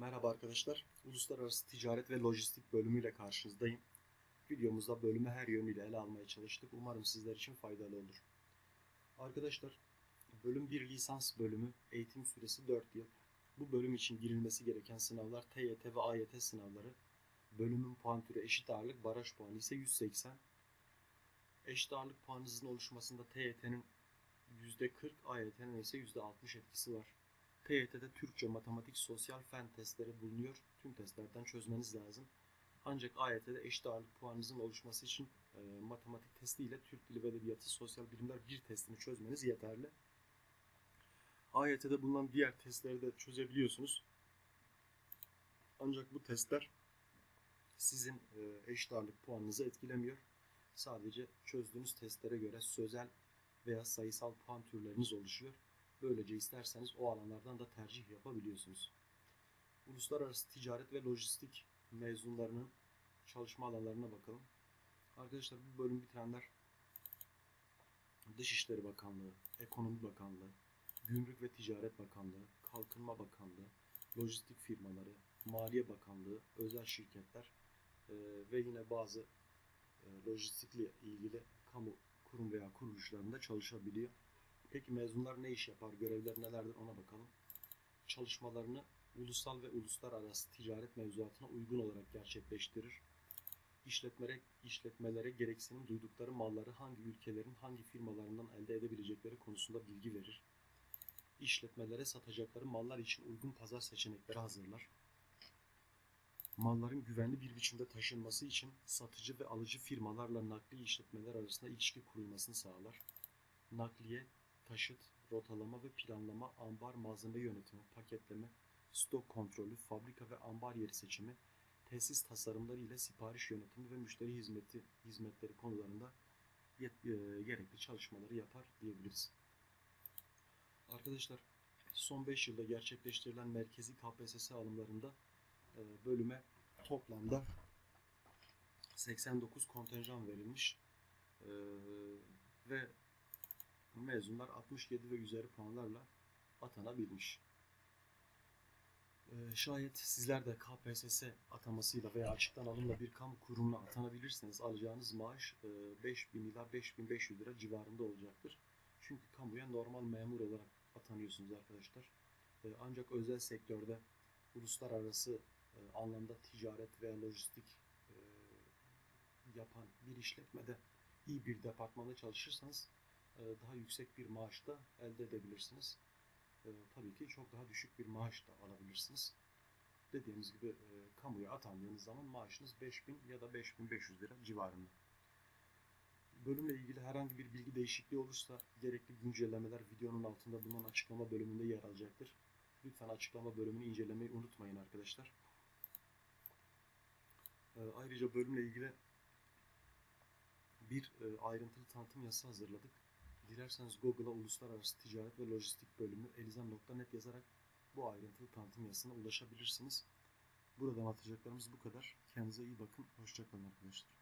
Merhaba arkadaşlar. Uluslararası Ticaret ve Lojistik bölümüyle karşınızdayım. Videomuzda bölümü her yönüyle ele almaya çalıştık. Umarım sizler için faydalı olur. Arkadaşlar, bölüm 1 lisans bölümü, eğitim süresi 4 yıl. Bu bölüm için girilmesi gereken sınavlar TYT ve AYT sınavları. Bölümün puan türü eşit ağırlık, baraj puanı ise 180. Eşit ağırlık puanınızın oluşmasında TYT'nin %40, AYT'nin ise %60 etkisi var. TYT'de Türkçe, matematik, sosyal fen testleri bulunuyor. Tüm testlerden çözmeniz lazım. Ancak AYT'de eşit ağırlık puanınızın oluşması için e, matematik testi ile Türk Dili ve Edebiyatı Sosyal Bilimler 1 testini çözmeniz yeterli. AYT'de bulunan diğer testleri de çözebiliyorsunuz. Ancak bu testler sizin e, eşit ağırlık puanınızı etkilemiyor. Sadece çözdüğünüz testlere göre sözel veya sayısal puan türleriniz oluşuyor. Böylece isterseniz o alanlardan da tercih yapabiliyorsunuz. Uluslararası ticaret ve lojistik mezunlarının çalışma alanlarına bakalım. Arkadaşlar bu bölüm bitirenler Dışişleri Bakanlığı, Ekonomi Bakanlığı, Gümrük ve Ticaret Bakanlığı, Kalkınma Bakanlığı, lojistik firmaları, Maliye Bakanlığı, özel şirketler e, ve yine bazı e, lojistikle ilgili kamu kurum veya kuruluşlarında çalışabiliyor. Peki mezunlar ne iş yapar, görevler nelerdir ona bakalım. Çalışmalarını ulusal ve uluslararası ticaret mevzuatına uygun olarak gerçekleştirir. İşletmelere, işletmelere gereksinim duydukları malları hangi ülkelerin hangi firmalarından elde edebilecekleri konusunda bilgi verir. İşletmelere satacakları mallar için uygun pazar seçenekleri hazırlar. Malların güvenli bir biçimde taşınması için satıcı ve alıcı firmalarla nakliye işletmeler arasında ilişki kurulmasını sağlar. Nakliye, taşıt, rotalama ve planlama, ambar malzeme yönetimi, paketleme, stok kontrolü, fabrika ve ambar yeri seçimi, tesis tasarımları ile sipariş yönetimi ve müşteri hizmeti hizmetleri konularında yet- e, gerekli çalışmaları yapar diyebiliriz. Arkadaşlar son 5 yılda gerçekleştirilen merkezi KPSS alımlarında e, bölüme toplamda 89 kontenjan verilmiş E, ve mezunlar 67 ve üzeri puanlarla atanabilmiş. Ee, şayet sizler de KPSS atamasıyla veya açıktan alımla bir kamu kurumuna atanabilirseniz alacağınız maaş e, 5000 ila 5500 lira civarında olacaktır. Çünkü kamuya normal memur olarak atanıyorsunuz arkadaşlar. E, ancak özel sektörde uluslararası e, anlamda ticaret veya lojistik e, yapan bir işletmede iyi bir departmanda çalışırsanız daha yüksek bir maaş da elde edebilirsiniz. E, tabii ki çok daha düşük bir maaş da alabilirsiniz. Dediğimiz gibi e, kamuya atandığınız zaman maaşınız 5000 ya da 5500 lira civarında. Bölümle ilgili herhangi bir bilgi değişikliği olursa gerekli güncellemeler videonun altında bulunan açıklama bölümünde yer alacaktır. Lütfen açıklama bölümünü incelemeyi unutmayın arkadaşlar. E, ayrıca bölümle ilgili bir e, ayrıntılı tanıtım yazısı hazırladık. Dilerseniz Google'a Uluslararası Ticaret ve Lojistik bölümü elizan.net yazarak bu ayrıntılı tanıtım yazısına ulaşabilirsiniz. Buradan atacaklarımız bu kadar. Kendinize iyi bakın. Hoşçakalın arkadaşlar.